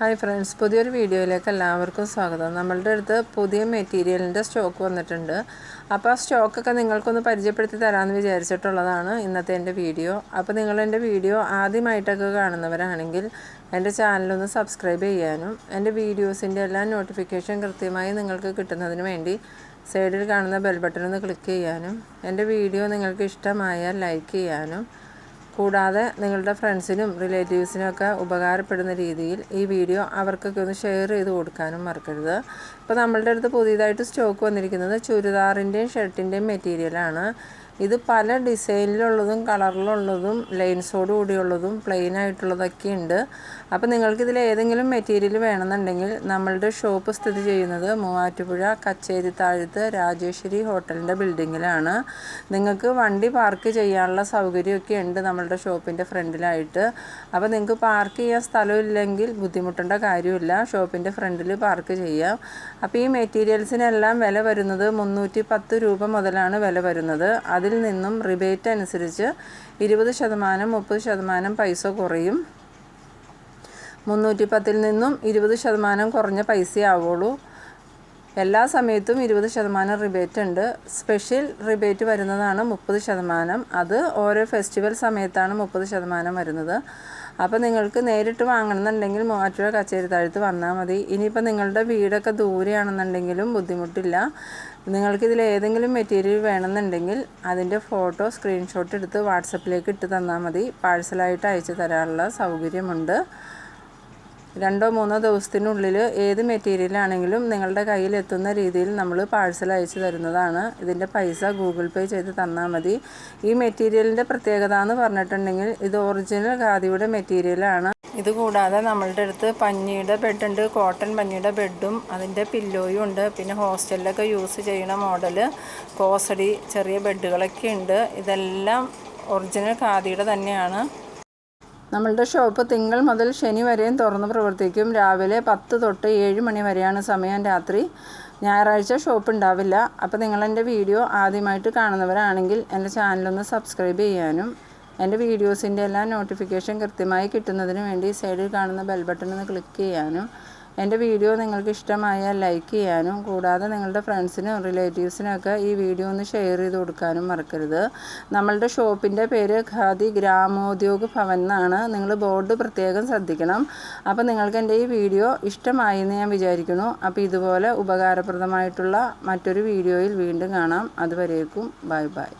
Hi friends പുതിയൊരു വീഡിയോയിലേക്ക് എല്ലാവർക്കും സ്വാഗതം. നമ്മളുടെ അടുത്ത് പുതിയ മെറ്റീരിയലിന്റെ സ്റ്റോക്ക് വന്നിട്ടുണ്ട്. അപ്പോൾ ആ സ്റ്റോക്കൊക്കെ നിങ്ങൾക്കൊന്ന് പരിചയപ്പെടുത്തി തരാമെന്ന് വിചാരിച്ചിട്ടുള്ളതാണ് ഇന്നത്തെ എന്റെ വീഡിയോ. അപ്പോൾ നിങ്ങൾ എന്റെ വീഡിയോ ആദ്യമായിട്ടൊക്കെ കാണുന്നവരാണെങ്കിൽ എന്റെ ചാനലൊന്ന് സബ്സ്ക്രൈബ് ചെയ്യാനും എന്റെ വീഡിയോസിന്റെ എല്ലാ നോട്ടിഫിക്കേഷൻ കൃത്യമായി നിങ്ങൾക്ക് കിട്ടുന്നതിന് വേണ്ടി സൈഡിൽ കാണുന്ന ബെൽ ബട്ടൺ ഒന്ന് ക്ലിക്ക് ചെയ്യാനും എന്റെ വീഡിയോ നിങ്ങൾക്ക് ഇഷ്ടമായാൽ ലൈക്ക് ചെയ്യാനും കൂടാതെ നിങ്ങളുടെ ഫ്രണ്ട്സിനും റിലേറ്റീവ്സിനൊക്കെ ഉപകാരപ്പെടുന്ന രീതിയിൽ ഈ വീഡിയോ അവർക്കൊക്കെ ഒന്ന് ഷെയർ ചെയ്ത് കൊടുക്കാനും മറക്കരുത്. ഇപ്പോൾ നമ്മളുടെ അടുത്ത് പുതിയതായിട്ട് സ്റ്റോക്ക് വന്നിരിക്കുന്നത് ചുരിദാറിന്റെയും ഷർട്ടിന്റെയും മെറ്റീരിയലാണ് ഇത് പല ഡിസൈനിലുള്ളതും കളറിലുള്ളതും ലൈൻസോട് കൂടിയുള്ളതും പ്ലെയിൻ ആയിട്ടുള്ളതൊക്കെ ഉണ്ട്. അപ്പോൾ നിങ്ങൾക്കിതിൽ ഏതെങ്കിലും മെറ്റീരിയൽ വേണമെന്നുണ്ടെങ്കിൽ നമ്മളുടെ ഷോപ്പ് സ്ഥിതി ചെയ്യുന്നത് മൂവാറ്റുപുഴ കച്ചേരി താഴത്ത് രാജേശ്വരി ഹോട്ടലിന്റെ ബിൽഡിങ്ങിലാണ് നിങ്ങൾക്ക് വണ്ടി പാർക്ക് ചെയ്യാനുള്ള സൗകര്യമൊക്കെ ഉണ്ട് നമ്മളുടെ ഷോപ്പിന്റെ ഫ്രണ്ടിലായിട്ട്. അപ്പോൾ നിങ്ങൾക്ക് പാർക്ക് ചെയ്യാൻ സ്ഥലമില്ലെങ്കിൽ ബുദ്ധിമുട്ടേണ്ട കാര്യമില്ല. ഷോപ്പിന്റെ ഫ്രണ്ടിൽ പാർക്ക് ചെയ്യാം. അപ്പോൾ ഈ മെറ്റീരിയൽസിനെല്ലാം വില വരുന്നത് മുന്നൂറ്റി പത്ത് രൂപ മുതലാണ് വില വരുന്നത്. അതിൽ അതിൽ നിന്നും റിബേറ്റ് അനുസരിച്ച് ഇരുപത് ശതമാനം മുപ്പത് ശതമാനം പൈസ കുറയും. മുന്നൂറ്റി പത്തിൽ നിന്നും ഇരുപത് ശതമാനം കുറഞ്ഞ പൈസയാവുള്ളൂ എല്ലാ സമയത്തും ഇരുപത് ശതമാനം റിബേറ്റ് ഉണ്ട്. സ്പെഷ്യൽ റിബേറ്റ് വരുന്നതാണ് മുപ്പത് ശതമാനം. അത് ഓരോ ഫെസ്റ്റിവൽ സമയത്താണ് മുപ്പത് ശതമാനം വരുന്നത്. അപ്പോൾ നിങ്ങൾക്ക് നേരിട്ട് വാങ്ങണമെന്നുണ്ടെങ്കിൽ മൂവാറ്റുപുഴ കച്ചേരി താഴത്ത് വന്നാൽ മതി. ഇനിയിപ്പോൾ നിങ്ങളുടെ വീടൊക്കെ ദൂരെയാണെന്നുണ്ടെങ്കിലും ബുദ്ധിമുട്ടില്ല. നിങ്ങൾക്കിതിൽ ഏതെങ്കിലും മെറ്റീരിയൽ വേണമെന്നുണ്ടെങ്കിൽ അതിന്റെ ഫോട്ടോ സ്ക്രീൻഷോട്ട് എടുത്ത് വാട്സപ്പിലേക്ക് ഇട്ട് തന്നാൽ മതി. പാഴ്സലായിട്ട് അയച്ചു തരാനുള്ള സൗകര്യമുണ്ട്. രണ്ടോ മൂന്നോ ദിവസത്തിനുള്ളിൽ ഏത് മെറ്റീരിയലാണെങ്കിലും നിങ്ങളുടെ കയ്യിൽ എത്തുന്ന രീതിയിൽ നമ്മൾ പാഴ്സൽ അയച്ചു തരുന്നതാണ്. ഇതിന്റെ പൈസ ഗൂഗിൾ പേ ചെയ്ത് തന്നാൽ മതി. ഈ മെറ്റീരിയലിന്റെ പ്രത്യേകത എന്ന് പറഞ്ഞിട്ടുണ്ടെങ്കിൽ ഇത് ഒറിജിനൽ ഖാദിയുടെ മെറ്റീരിയലാണ് ഇതുകൂടാതെ നമ്മളുടെ അടുത്ത് പഞ്ഞിയുടെ ബെഡുണ്ട് കോട്ടൺ പഞ്ഞിയുടെ ബെഡും അതിന്റെ പില്ലോയും ഉണ്ട്. പിന്നെ ഹോസ്റ്റലിലൊക്കെ യൂസ് ചെയ്യുന്ന മോഡൽ കോസടി ചെറിയ ബെഡുകളൊക്കെ ഉണ്ട്. ഇതെല്ലാം ഒറിജിനൽ ഖാദിയുടെ തന്നെയാണ്. നമ്മളുടെ ഷോപ്പ് തിങ്കൾ മുതൽ ശനി വരെയും തുറന്ന് പ്രവർത്തിക്കും. രാവിലെ പത്ത് തൊട്ട് ഏഴ് മണി വരെയാണ് സമയം രാത്രി. ഞായറാഴ്ച ഷോപ്പ് ഉണ്ടാവില്ല. അപ്പോൾ നിങ്ങളെന്റെ വീഡിയോ ആദ്യമായിട്ട് കാണുന്നവരാണെങ്കിൽ എന്റെ ചാനലൊന്ന് സബ്സ്ക്രൈബ് ചെയ്യാനും എന്റെ വീഡിയോസിന്റെ എല്ലാ നോട്ടിഫിക്കേഷൻ കൃത്യമായി കിട്ടുന്നതിന് വേണ്ടി സൈഡിൽ കാണുന്ന ബെൽ ബട്ടൺ ഒന്ന് ക്ലിക്ക് ചെയ്യാനും എന്റെ വീഡിയോ നിങ്ങൾക്ക് ഇഷ്ടമായാൽ ലൈക്ക് ചെയ്യാനും കൂടാതെ നിങ്ങളുടെ ഫ്രണ്ട്സിനും റിലേറ്റീവ്സിനൊക്കെ ഈ വീഡിയോ ഒന്ന് ഷെയർ ചെയ്ത് കൊടുക്കാനും മറക്കരുത്. നമ്മളുടെ ഷോപ്പിന്റെ പേര് ഖാദി ഗ്രാമോദ്योग ഭവൻ എന്നാണ്. നിങ്ങൾ ബോർഡ് പ്രത്യേകം ശ്രദ്ധിക്കണം. അപ്പോൾ നിങ്ങൾക്ക് എന്റെ ഈ വീഡിയോ ഇഷ്ടമായി എന്ന് ഞാൻ വിചാരിക്കുന്നു. അപ്പോൾ ഇതുപോലെ ഉപകാരപ്രദമായിട്ടുള്ള മറ്റൊരു വീഡിയോയിൽ വീണ്ടും കാണാം. അതുവരേക്കും ബൈ ബൈ.